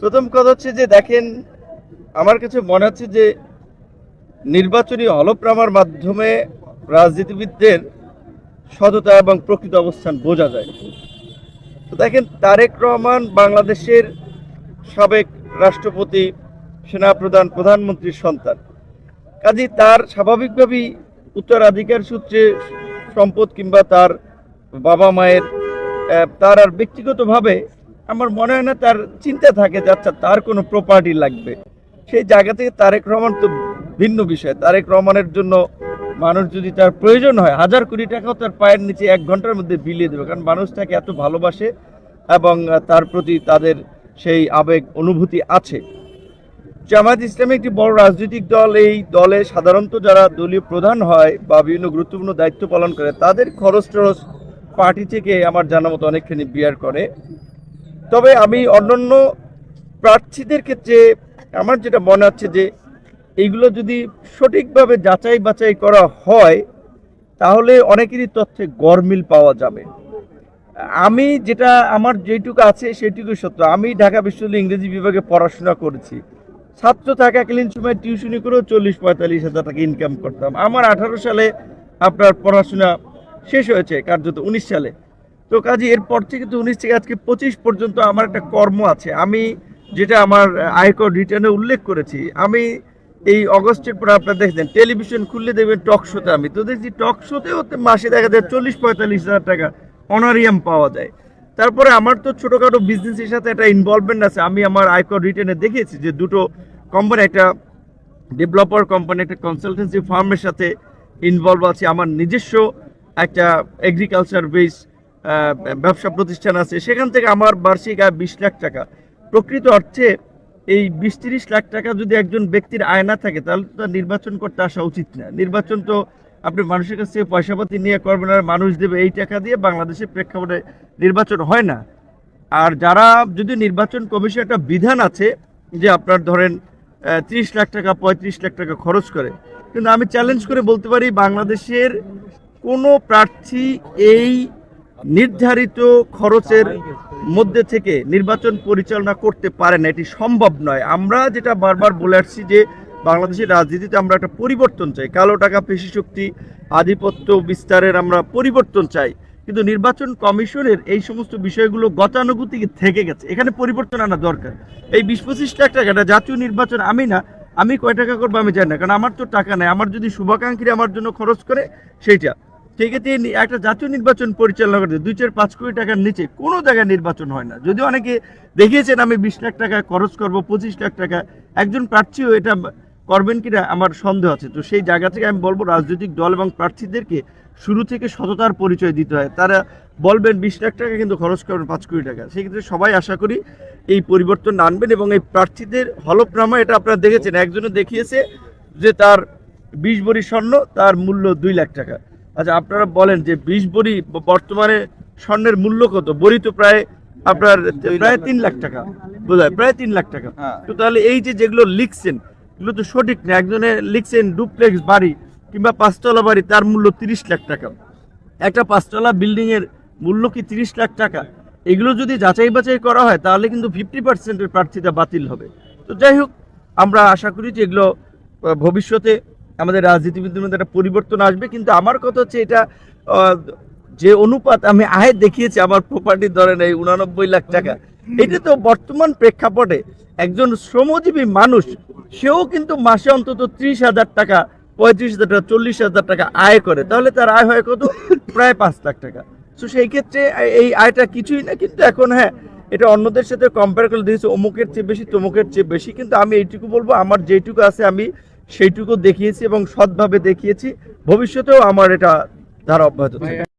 প্রথম কথা হচ্ছে যে দেখেন, আমার কাছে মনে হচ্ছে যে নির্বাচনী হলপ্রামার মাধ্যমে রাজনীতিবিদদের সততা এবং প্রকৃত অবস্থান বোঝা যায়। তো দেখেন, তারেক রহমান বাংলাদেশের সাবেক রাষ্ট্রপতি, সেনাপ্রধান, প্রধানমন্ত্রীর সন্তান। কাজী তার স্বাভাবিকভাবেই উত্তরাধিকার সূত্রে সম্পদ কিংবা তার বাবা মায়ের তার আর ব্যক্তিগতভাবে আমার মনে হয় না, তার চিন্তা থাকে যে আচ্ছা তার কোনো প্রপার্টি লাগবে। সেই জায়গা থেকে তারেক রহমান তো ভিন্ন বিষয়। তারেক রহমানের জন্য মানুষ যদি তার প্রয়োজন হয়, হাজার কোটি টাকাও তার পায়ের নিচে এক ঘণ্টার মধ্যে বিলিয়ে দেবে। কারণ মানুষ তাকে এত ভালোবাসে এবং তার প্রতি তাদের সেই আবেগ, অনুভূতি আছে। জামায়াত ইসলামী একটি বড় রাজনৈতিক দল। এই দলে সাধারণত যারা দলীয় প্রধান হয় বা বিভিন্ন গুরুত্বপূর্ণ দায়িত্ব পালন করে, তাদের খরচ টরচ পার্টি থেকে আমার জানা মতো অনেকখানি বিয়ার করে। তবে আমি অন্যান্য প্রার্থীদের ক্ষেত্রে আমার যেটা মনে হচ্ছে যে এইগুলো যদি সঠিকভাবে যাচাই বাছাই করা হয়, তাহলে অনেকেরই তথ্যে গরমিল পাওয়া যাবে। আমি যেটা, আমার যেটুকু আছে সেটুকু সত্য। আমি ঢাকা বিশ্ববিদ্যালয় ইংরেজি বিভাগে পড়াশোনা করেছি। ছাত্র থাকাকালীন সময় টিউশনি করেও চল্লিশ পঁয়তাল্লিশ হাজার টাকা ইনকাম করতাম। আমার আঠারো সালে আপনার পড়াশোনা শেষ হয়েছে, কার্যত উনিশ সালে। তো কাজে, এরপর থেকে তো উনিশ থেকে আজকে পঁচিশ পর্যন্ত আমার একটা কর্ম আছে। আমি যেটা আমার আয়কর রিটার্নে উল্লেখ করেছি, আমি এই অগস্টের পর আপনারা দেখবেন টেলিভিশন খুললে দেখবেন টক শোতে আমি। তো দেখছি টক শোতেও মাসে দেখা যায় চল্লিশ, পঁয়তাল্লিশ হাজার টাকা অনারিয়াম পাওয়া যায়। তারপরে আমার তো ছোটোখাটো বিজনেসের সাথে একটা ইনভলভমেন্ট আছে। আমি আমার আয়কর রিটার্নে দেখেছি যে দুটো কোম্পানি একটা ডেভেলপার কোম্পানি একটা কনসালটেন্সি ফার্মের সাথে ইনভলভ আছে। আমার নিজস্ব একটা এগ্রিকালচার বেস ব্যবসা প্রতিষ্ঠান আছে, সেখান থেকে আমার বার্ষিক আয় বিশ লাখ টাকা। প্রকৃত অর্থে এই বিশ তিরিশ লাখ টাকা যদি একজন ব্যক্তির আয় না থাকে, তাহলে তো নির্বাচন করতে আসা উচিত না। নির্বাচন তো আপনি মানুষের কাছ থেকে পয়সাপাতি নিয়ে করবেন আর মানুষ দেবে এই টাকা দিয়ে, বাংলাদেশের প্রেক্ষাপটে নির্বাচন হয় না। আর যারা যদি নির্বাচন কমিশন একটা বিধান আছে যে আপনার ধরেন ত্রিশ লাখ টাকা, পঁয়ত্রিশ লাখ টাকা খরচ করে, কিন্তু আমি চ্যালেঞ্জ করে বলতে পারি, বাংলাদেশের কোনো প্রার্থী এই নির্ধারিত খরচের মধ্যে থেকে নির্বাচন পরিচালনা করতে পারে না, এটি সম্ভব নয়। আমরা যেটা বারবার বলে আসছি যে বাংলাদেশের রাজনীতিতে আমরা একটা পরিবর্তন চাই। কালো টাকা, পেশি শক্তি, আধিপত্য বিস্তারের আমরা পরিবর্তন চাই। কিন্তু নির্বাচন কমিশনের এই সমস্ত বিষয়গুলো গতানুগতিক থেকে গেছে। এখানে পরিবর্তন আনা দরকার। এই বিশ পঁচিশ লাখ টাকা, এটা জাতীয় নির্বাচন, আমি না, আমি কয় টাকা করব আমি জানি না। কারণ আমার তো টাকা নেই। আমার যদি শুভাকাঙ্ক্ষী আমার জন্য খরচ করে, সেইটা। সেক্ষেত্রে একটা জাতীয় নির্বাচন পরিচালনা করতে দুই চার পাঁচ কোটি টাকার নিচে কোনো জায়গায় নির্বাচন হয় না। যদি অনেকে দেখিয়েছেন, আমি বিশ লাখ টাকা খরচ করব, পঁচিশ লাখ টাকা। একজন প্রার্থীও এটা করবেন কিনা আমার সন্দেহ আছে। তো সেই জায়গা থেকে আমি বলব, রাজনৈতিক দল এবং প্রার্থীদেরকে শুরু থেকে সততার পরিচয় দিতে হয়। তারা বলবেন, বিশ লাখ টাকা কিন্তু খরচ করবেন, পাঁচ কোটি টাকা। সেক্ষেত্রে সবাই আশা করি এই পরিবর্তন আনবেন এবং এই প্রার্থীদের হলফনামা, এটা আপনারা দেখেছেন একজনে দেখিয়েছে যে তার বিশ বড়ি স্বর্ণ, তার মূল্য দুই লাখ টাকা। আচ্ছা আপনারা বলেন যে বিশ বড়ি বর্তমানে স্বর্ণের মূল্য কত? বড়ি তো প্রায় আপনার প্রায় তিন লাখ টাকা। বোঝায় প্রায় তিন লাখ টাকা। হ্যাঁ। তো তাহলে এই যে যেগুলো লিখছেন এগুলো তো সঠিক না। একজনে লিখছেন ডুপ্লেক্স বাড়ি কিংবা পাঁচতলা বাড়ি তার মূল্য তিরিশ লাখ টাকা। একটা পাঁচতলা বিল্ডিং এর মূল্য কি তিরিশ লাখ টাকা? এগুলো যদি যাচাই বাছাই করা হয় তাহলে কিন্তু ফিফটি পার্সেন্টের প্রার্থীতা বাতিল হবে। তো যাই হোক আমরা আশা করি যে এগুলো ভবিষ্যতে আমাদের রাজনীতিবিদদের মধ্যে একটা পরিবর্তন আসবে, কিন্তু আমার কথা হচ্ছে এটা যে অনুপাত আমি আয় দেখিয়েছি আমার প্রপার্টি ধরেন এই উনানব্বই লাখ টাকা, এটা তো বর্তমান প্রেক্ষাপটে একজন শ্রমজীবী মানুষ, সেও কিন্তু মাসে অন্তত ত্রিশ হাজার টাকা, পঁয়ত্রিশ হাজার টাকা, চল্লিশ হাজার টাকা আয় করে, তাহলে তার আয় হয় কত? প্রায় পাঁচ লাখ টাকা। তো সেই ক্ষেত্রে এই আয়টা কিছুই না, কিন্তু এখন হ্যাঁ এটা অন্যদের সাথে কম্পেয়ার করলে দেখেছি অমুকের চেয়ে বেশি, তমুকের চেয়ে বেশি, কিন্তু আমি এইটুকু বলব, আমার যেটুকু আছে আমি সেইটুকু দেখিয়েছি এবং সৎভাবে দেখিয়েছি। ভবিষ্যতেও আমার এটা ধারা অব্যাহত